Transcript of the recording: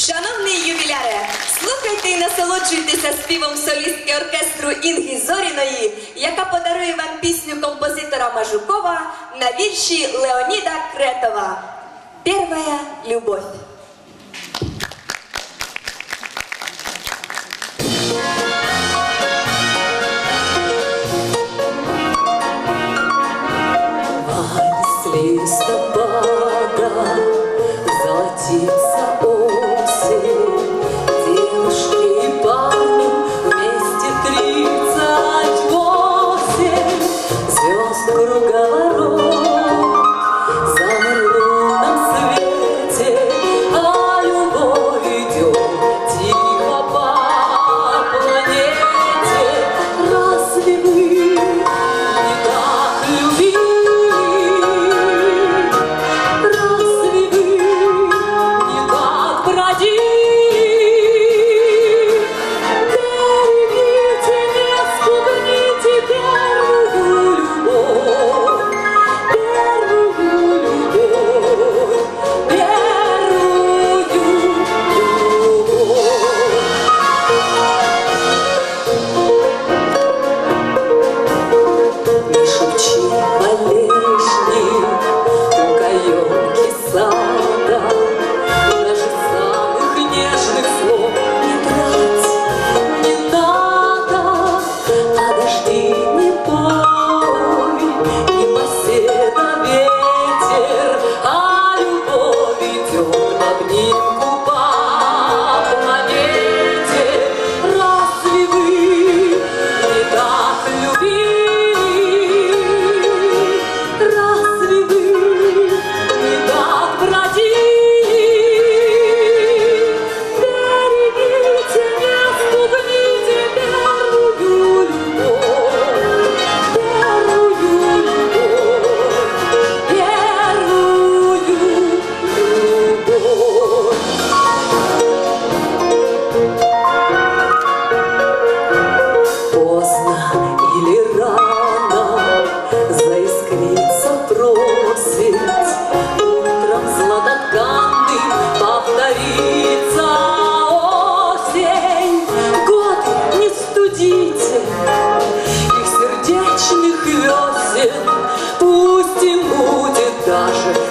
Шановні ювіляри, слухайте і насолоджуйтеся співом солістки оркестру Інги Зоріної, яка подарує вам пісню композитора Мажукова на вірші Леоніда Кретова. Первая любов! Вальс листопада золотится 那是